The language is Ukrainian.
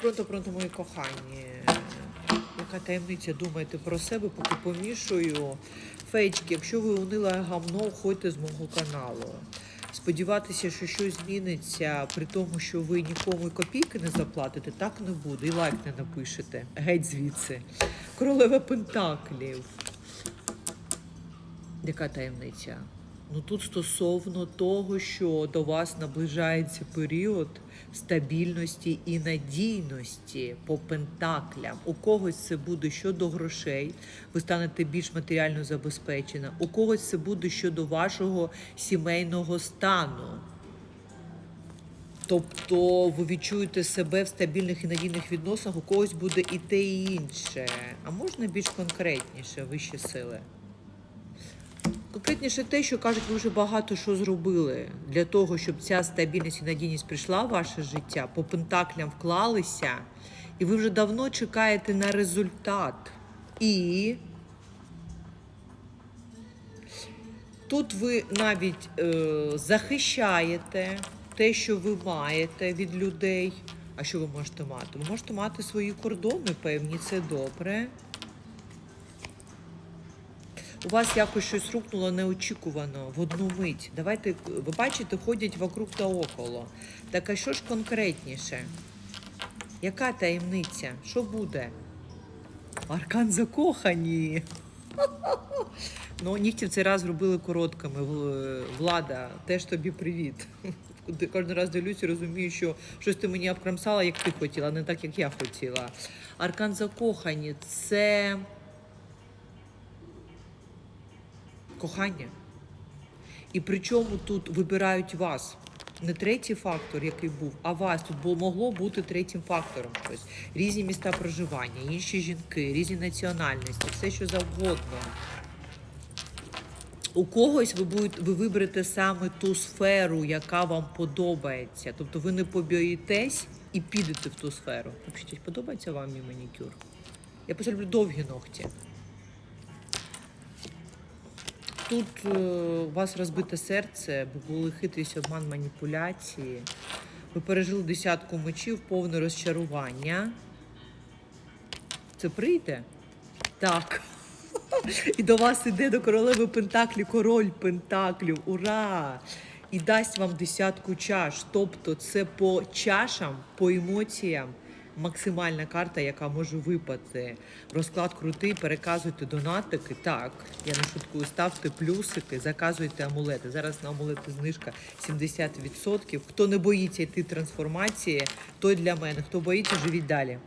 Пронто, пронто, мої кохані. Яка таємниця думаєте про себе, поки помішую. Фейчки, якщо ви унила гамно, уходьте з мого каналу. Сподіватися, що щось зміниться, при тому, що ви нікому копійки не заплатите, так не буде. І лайк не напишете. Геть звідси. Королева Пентаклів. Яка таємниця? Ну тут стосовно того, що до вас наближається період стабільності і надійності по пентаклям. У когось це буде щодо грошей, ви станете більш матеріально забезпечена. У когось це буде щодо вашого сімейного стану. Тобто ви відчуєте себе в стабільних і надійних відносинах, у когось буде і те, і інше. А можна більш конкретніше, вищі сили? Конкретніше те, що кажуть, ви вже багато що зробили для того, щоб ця стабільність і надійність прийшла в ваше життя, по пентаклям вклалися, і ви вже давно чекаєте на результат. І тут ви навіть е, захищаєте те, що ви маєте від людей. А що ви можете мати? Ви можете мати свої кордони певні, це добре. У вас якось щось рухнуло неочікувано в одну мить. Давайте, ви бачите, ходять вокруг та около. Так а що ж конкретніше? Яка таємниця? Що буде? Аркан закохані. Ну, нігті в цей раз робили короткими. Влада, теж тобі привіт. Кожен раз дивлюся, розумію, що щось ти мені обкрамсала, як ти хотіла, не так, як я хотіла. Аркан закохані це кохання. І причому тут вибирають вас. Не третій фактор, який був, а вас тут було могло бути третім фактором щось. Різні міста проживання, інші жінки, різні національності, все що завгодно. У когось ви будете, ви виберете саме ту сферу, яка вам подобається. Тобто ви не побоїтесь і підете в ту сферу. Подобається вам мій манікюр? Я просто люблю довгі ногті. Тут е, у вас розбите серце, бо були хитрість, обман, маніпуляції. Ви пережили десятку мечів, повне розчарування. Це прийде? Так. І до вас іде до королеви Пентаклі, король Пентаклів. Ура! І дасть вам десятку чаш. Тобто це по чашам, по емоціям. Максимальна карта, яка може випати. Розклад крутий, переказуйте донатики. Так, я не шуткую, ставте плюсики, заказуйте амулети. Зараз на амулети знижка 70%. Хто не боїться йти трансформації, той для мене. Хто боїться, живіть далі.